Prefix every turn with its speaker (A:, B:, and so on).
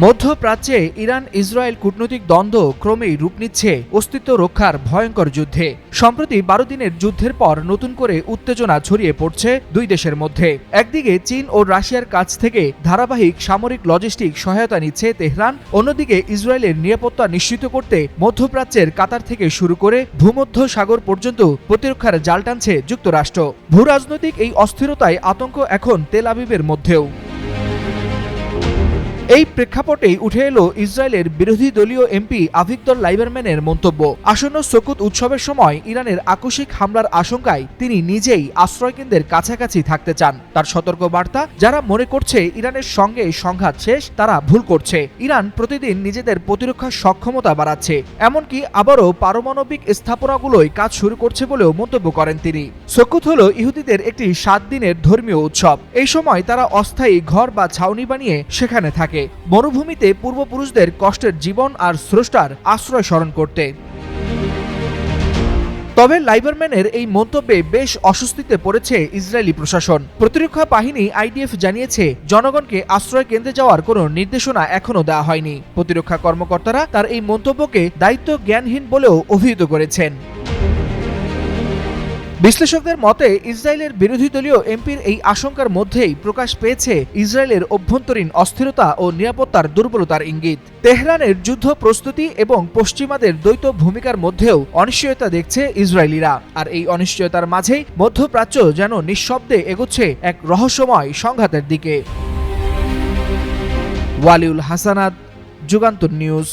A: মধ্যপ্রাচ্যে Iran Israel কূটনৈতিক দ্বন্দ্ব ক্রমেই রূপ নিচ্ছে অস্তিত্ব রক্ষার ভয়ঙ্কর যুদ্ধে। সম্প্রতি বারো দিনের যুদ্ধের পর নতুন করে উত্তেজনা ছড়িয়ে পড়ছে দুই দেশের মধ্যে। একদিকে চীন ও রাশিয়ার কাছ থেকে ধারাবাহিক সামরিক লজিস্টিক সহায়তা নিচ্ছে তেহরান, অন্যদিকে ইসরায়েলের নিরাপত্তা নিশ্চিত করতে মধ্যপ্রাচ্যের কাতার থেকে শুরু করে ভূমধ্য সাগর পর্যন্ত প্রতিরক্ষার জাল টানছে যুক্তরাষ্ট্র। ভূরাজনৈতিক এই অস্থিরতায় আতঙ্ক এখন তেল আবিবের মধ্যেও। এই প্রেক্ষাপটেই উঠে এলো ইসরায়েলের বিরোধী দলীয় এমপি আভিক্তর লাইবারম্যানের মন্তব্য। আসন্ন সকুত উৎসবের সময় ইরানের আকস্মিক হামলার আশঙ্কায় তিনি নিজেই আশ্রয়কেন্দ্রের কাছাকাছি থাকতে চান। তার সতর্ক বার্তা যারা মনে করছে ইরানের সঙ্গে সংঘাত শেষ, তারা ভুল করছে। ইরান প্রতিদিন নিজেদের প্রতিরক্ষা সক্ষমতা বাড়াচ্ছে। এমনকি আবারও পারমাণবিক স্থাপনাগুলোয় কাজ শুরু করছে বলেও মন্তব্য করেন তিনি। সকুত হল ইহুদিদের একটি সাত দিনের ধর্মীয় উৎসব। এই সময় তারা অস্থায়ী ঘর বা ছাউনি বানিয়ে সেখানে থাকে। মরুভূমিতে পূর্বপুরুষদের কষ্টের জীবন আর স্রষ্টার আশ্রয় স্মরণ করতে। তবে লাইবারম্যানের এই মন্তব্যে বেশ অস্বস্তিতে পড়েছে ইসরায়েলি প্রশাসন। প্রতিরক্ষা বাহিনী আইডিএফ জানিয়েছে, জনগণকে আশ্রয় কেন্দ্রে যাওয়ার কোনো নির্দেশনা এখনও দেওয়া হয়নি। প্রতিরক্ষা কর্মকর্তারা তার এই মন্তব্যকে দায়িত্ব জ্ঞানহীন বলেও অভিহিত করেছেন। বিশ্লেষকদের মতে, ইসরায়েলের বিরোধী দলীয় এমপির এই আশঙ্কার মধ্যেই প্রকাশ পেয়েছে ইসরায়েলের অভ্যন্তরীণ অস্থিরতা ও নিরাপত্তার দুর্বলতার ইঙ্গিত। তেহরানের যুদ্ধ প্রস্তুতি এবং পশ্চিমাদের দ্বৈত ভূমিকার মধ্যেও অনিশ্চয়তা দেখছে ইসরায়েলিরা। আর এই অনিশ্চয়তার মাঝেই মধ্যপ্রাচ্য যেন নিঃশব্দে এগোচ্ছে এক রহস্যময় সংঘাতের দিকে। ওয়ালিউল হাসানাত, যুগান্তর নিউজ।